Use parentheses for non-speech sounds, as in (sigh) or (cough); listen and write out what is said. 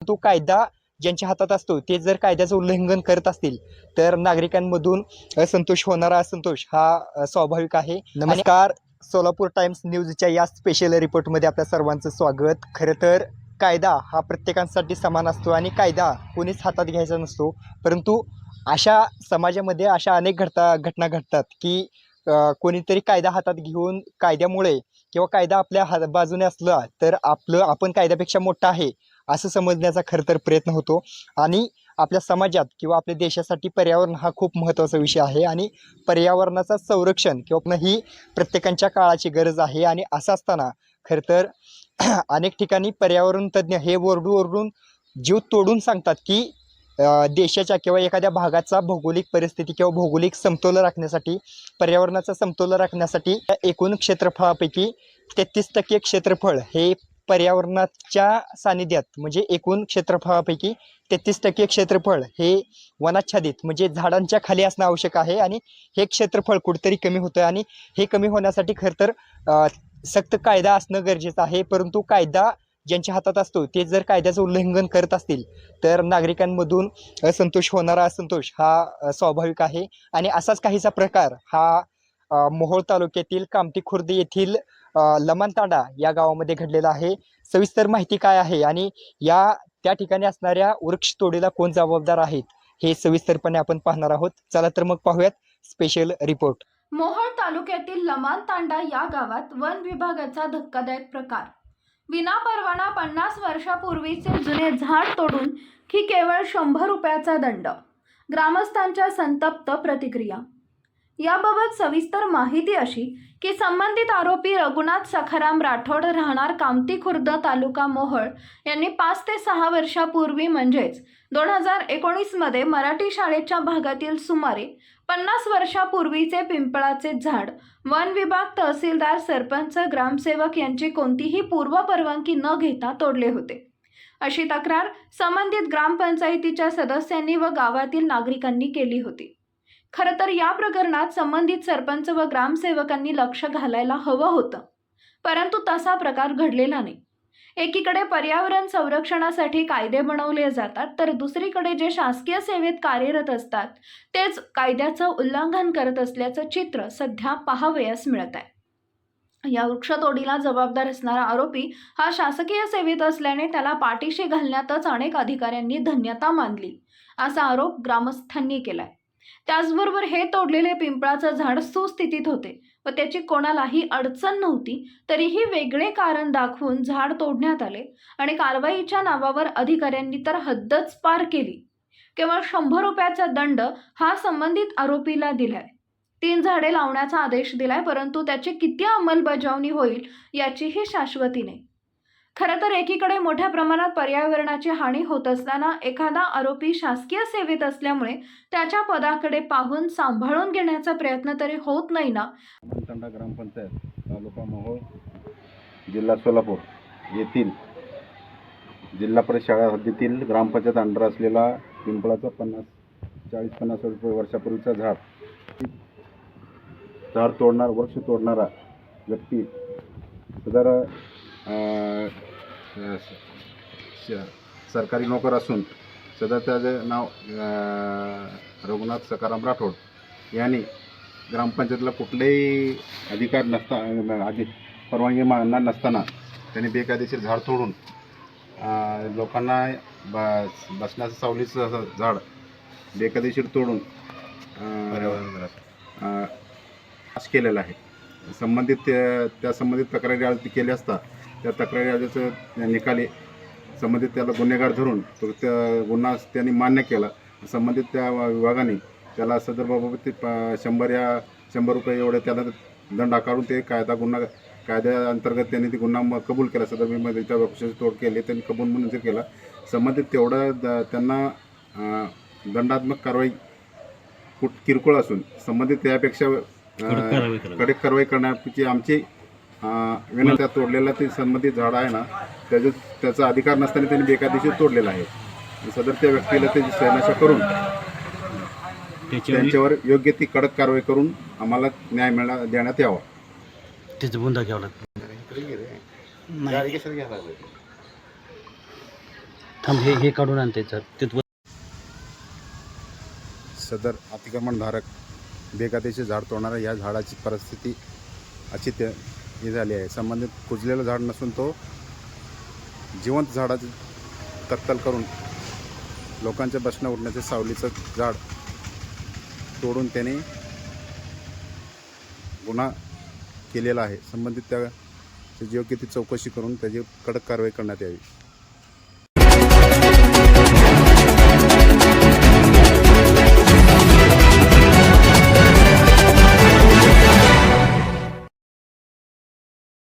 तो कायदा ज्यांच्या हातात असतो ते जर कायद्याचं उल्लंघन करत असतील तर नागरिकांमधून असंतोष होणारा असंतोष हा स्वाभाविक आहे. नमस्कार. सोलापूर टाइम्स न्यूजच्या या स्पेशल रिपोर्टमध्ये आपल्या सर्वांचं स्वागत. खरं तर कायदा हा प्रत्येकांसाठी समान असतो आणि कायदा कोणीच हातात घ्यायचा नसतो. परंतु अशा समाजामध्ये अशा अनेक घडता घटना घडतात की कोणीतरी कायदा हातात घेऊन कायद्यामुळे किंवा कायदा आपल्या हात बाजूने असला तर आपलं आपण कायद्यापेक्षा मोठं आहे. असं समजण्याचा खरं तर प्रयत्न होतो. आणि आपल्या समाजात किंवा आपल्या देशासाठी पर्यावरण हा खूप महत्त्वाचा विषय आहे. आणि पर्यावरणाचं संरक्षण किंवा ही प्रत्येकांच्या काळाची गरज आहे. आणि असं असताना खरं तर (clears throat) अनेक ठिकाणी पर्यावरण तज्ज्ञ हे ओरडू ओरडून जीव तोडून सांगतात की देशाच्या किंवा एखाद्या भागाचा भौगोलिक परिस्थिती किंवा भौगोलिक समतोल राखण्यासाठी पर्यावरणाचा समतोल राखण्यासाठी एकूण क्षेत्रफळापैकी तेहतीस टक्के क्षेत्रफळ हे पर्यावरणाच्या सानिध्यात म्हणजे एकूण क्षेत्रफळापैकी तेहतीस टक्के क्षेत्रफळ हे वनाच्छादित म्हणजे झाडांच्या खाली असणं आवश्यक आहे आणि हे क्षेत्रफळ कुठेतरी कमी होतं आणि हे कमी होण्यासाठी खरं तर सक्त कायदा असणं गरजेचं आहे. परंतु कायदा ज्यांच्या हातात असतो ते जर कायद्याचं उल्लंघन करत असतील तर नागरिकांमधून असंतोष होणारा असंतोष हा स्वाभाविक आहे. आणि असाच काहीसा प्रकार हा मोहोळ तालुक्यातील कामती खुर्द येथील लमनतांडा या गावामध्ये घडलेला आहे. सविस्तर माहिती काय आहे आणि या त्या ठिकाणी असणाऱ्या वृक्ष तोडीला कोण जबाबदार आहेत हे सविस्तरपणे आपण पाहणार आहोत. चला तर मग पाहूयात स्पेशल रिपोर्ट मोहोळ तालुक्यातील लमान तांडा या गावात वन विभागाचा धक्कादायक प्रकार. विना परवाना पन्नास वर्षापूर्वीचे जुने झाड तोडून की केवळ शंभर रुपयाचा दंड. ग्रामस्थांच्या संतप्त प्रतिक्रिया. याबाबत सविस्तर माहिती अशी की संबंधित आरोपी रघुनाथ सखाराम राठोड राहणार कामती खुर्द तालुका मोहळ यांनी पाच ते सहा वर्षापूर्वी म्हणजेच दोन हजार एकोणीसमध्ये मराठी शाळेच्या भागातील सुमारे पन्नास वर्षापूर्वीचे पिंपळाचे झाड वन विभाग तहसीलदार सरपंच ग्रामसेवक यांची कोणतीही पूर्वपरवानगी न घेता तोडले होते. अशी तक्रार संबंधित ग्रामपंचायतीच्या सदस्यांनी व गावातील नागरिकांनी केली होती. खरं तर या प्रकरणात संबंधित सरपंच व ग्रामसेवकांनी लक्ष घालायला हवं होतं. परंतु तसा प्रकार घडलेला नाही. एकीकडे पर्यावरण संरक्षणासाठी कायदे बनवले जातात तर दुसरीकडे जे शासकीय सेवेत कार्यरत असतात तेच कायद्याचं उल्लंघन करत असल्याचं चित्र सध्या पाहावयास मिळत आहे या वृक्षतोडीला जबाबदार असणारा आरोपी हा शासकीय सेवेत असल्याने त्याला पाठीशी घालण्यातच अनेक अधिकाऱ्यांनी धन्यता मानली असा आरोप ग्रामस्थांनी केलाय. त्याचबरोबर हे तोडलेले पिंपळाचं झाड सुस्थितीत होते व त्याची कोणालाही अडचण नव्हती तरीही वेगळे कारण दाखवून झाड तोडण्यात आले आणि कारवाईच्या नावावर अधिकाऱ्यांनी तर हद्दच पार केली. केवळ शंभर रुपयाचा दंड हा संबंधित आरोपीला दिलाय. तीन झाडे लावण्याचा आदेश दिलाय परंतु त्याची किती अंमलबजावणी होईल याचीही शाश्वती नाही. खरं तर एकीकडे मोठ्या प्रमाणात पर्यावरणाची हानी होत असताना एखादा आरोपी शासकीय सेवेत असल्यामुळे त्याच्या पदाकडे पाहून सांभाळून घेण्याचा प्रयत्न तरी होत नाही ना. ग्रामपंचायत तालुका मोहोळ जिल्हा सोलापूर येथील जिल्हा परिषद शाळा हद्दीतील ग्रामपंचायत अंडर असलेला पिंपळाचा पन्नास चाळीस पन्नास रुपये वर्षापूर्वीचा झाड. झाड तोडणार वृक्ष तोडणारा व्यक्ती सदर सरकारी नोकर असून सध्या त्याचं नाव रघुनाथ सकाराम राठोड यांनी ग्रामपंचायतीला कुठलेही अधिकार नसता आधी परवानगी मागणार नसताना त्यांनी बेकायदेशीर झाड तोडून लोकांना ब बसण्याचं सावलीचं असं झाड बेकायदेशीर तोडून अं, नाश केलेला आहे. संबंधित त्या संबंधित तक्रारी केल्या केली असता त्या तक्रारी अर्जाचं निकाली संबंधित त्याला गुन्हेगार धरून तो त्या गुन्हा त्यांनी मान्य केला. संबंधित त्या विभागाने त्याला सदर बाबत ते प- शंभर या शंभर रुपये एवढे त्याला दंड आकारून ते कायदा गुन्हा कायद्याअंतर्गत त्यांनी ते गुन्हा कबूल केला. सदर मी त्या वृक्षाची तोड केली त्यांनी कबूल मंजूर केला. संबंधित तेवढं द- त्यांना दंडात्मक कारवाई कुठ किरकोळ असून संबंधित त्यापेक्षा कडक कारवाई करण्याची आमची अं, विनंती आहे. तोडलेला ते संबंधित झाड आहे ना त्याचं त्याचा अधिकार नसताना त्यांनी बेकायदेशीर तोडलेला आहे. सदर त्या व्यक्तीला त्याची शहनाशा करून त्यांच्यावर योग्य ती कडक कारवाई करून आम्हाला न्याय मिळा देण्यात यावा. त्याचं बुंदा घ्यावं लागतं. थांब हे हे काढून आणते सर. ते सदर अतिक्रमणधारक बेकायदेशीर झाड तोडणारा या झाडाची परिस्थिती अशी ते हे झाली आहे. संबंधित कुजलेलं झाड नसून तो जिवंत झाडाची कत्तल करून लोकांच्या बसण्या उठण्याचे सावलीचं झाड तोडून त्याने गुन्हा केलेला आहे. संबंधित त्या योग्य ती चौकशी करून त्याची कडक कारवाई करण्यात यावी.